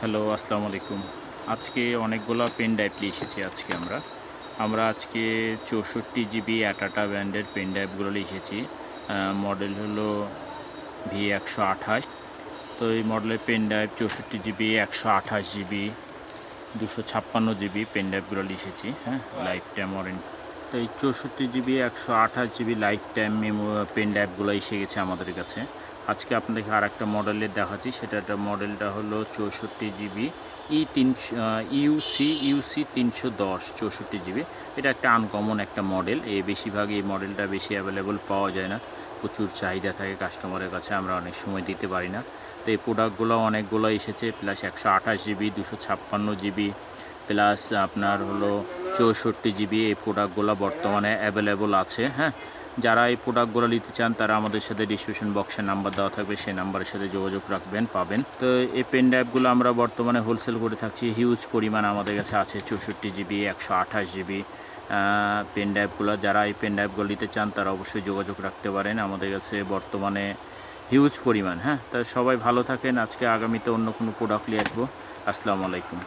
Hello, আসসালামু আলাইকুম। আজকে অনেকগুলো পেন ড্রাইভ নিয়ে এসেছি আজকে আমরা। আমরা আজকে চৌষট্টি জিবি অ্যাটাটা ব্র্যান্ডের পেন ড্রাইভগুলো নিয়ে এসেছি। মডেল হলো ভি একশো আঠাশ। তো এই মডেলের পেন ড্রাইভ চৌষট্টি জিবি একশো আঠাশ জিবি দুশো ছাপ্পান্ন জিবি পেন ড্রাইভগুলো নিয়ে এসেছি হ্যাঁ? লাইফ টাইম ওয়ারেন্টি তো এই চৌষট্টি জিবি একশো আঠাশ জিবি লাইফ টাইম মেমো পেন ড্রাইভগুলো এসে গেছে আমাদের কাছে। আজকে আপনাদেরকে আর একটা মডেলের দেখাচ্ছি। সেটা একটা মডেলটা হলো চৌষট্টি জিবি ই তিনশো ইউসি ইউসি তিনশো দশ, চৌষট্টি জিবি এটা একটা আনকমন একটা মডেল এই বেশিরভাগ এই মডেলটা বেশি অ্যাভেলেবল পাওয়া যায় না। প্রচুর চাহিদা থাকে কাস্টমারের কাছে, আমরা অনেক সময় দিতে পারি না। তো এই প্রোডাক্টগুলো অনেকগুলো এসেছে প্লাস একশো আঠাশ জিবি দুশো ছাপ্পান্ন জিবি প্লাস আপনার হলো চৌষট্টি জিবি এই প্রোডাক্টগুলো বর্তমানে অ্যাভেলেবল আছে হ্যাঁ? যারা এই প্রোডাক্টগুলো নিতে চান, তারা আমাদের সাথে ডিসক্রিপশন বক্সে নাম্বার দেওয়া থাকবে, সেই নাম্বারের সাথে যোগাযোগ রাখবেন, পাবেন। তো এই পেন ড্রাইভগুলো আমরা বর্তমানে হোলসেল করে থাকছি হিউজ পরিমাণ আমাদের কাছে আছে, চৌষট্টি জিবি, একশো আঠাশ জিবি পেন ড্রাইভগুলো যারা এই পেন ড্রাইভগুলো নিতে চান, তারা অবশ্যই যোগাযোগ রাখতে পারেন। আমাদের কাছে বর্তমানে হিউজ পরিমাণ হ্যাঁ? তা সবাই ভালো থাকেন, আজকে আগামীতে অন্য কোনো প্রোডাক্ট নিয়ে আসব। আসসালামু আলাইকুম।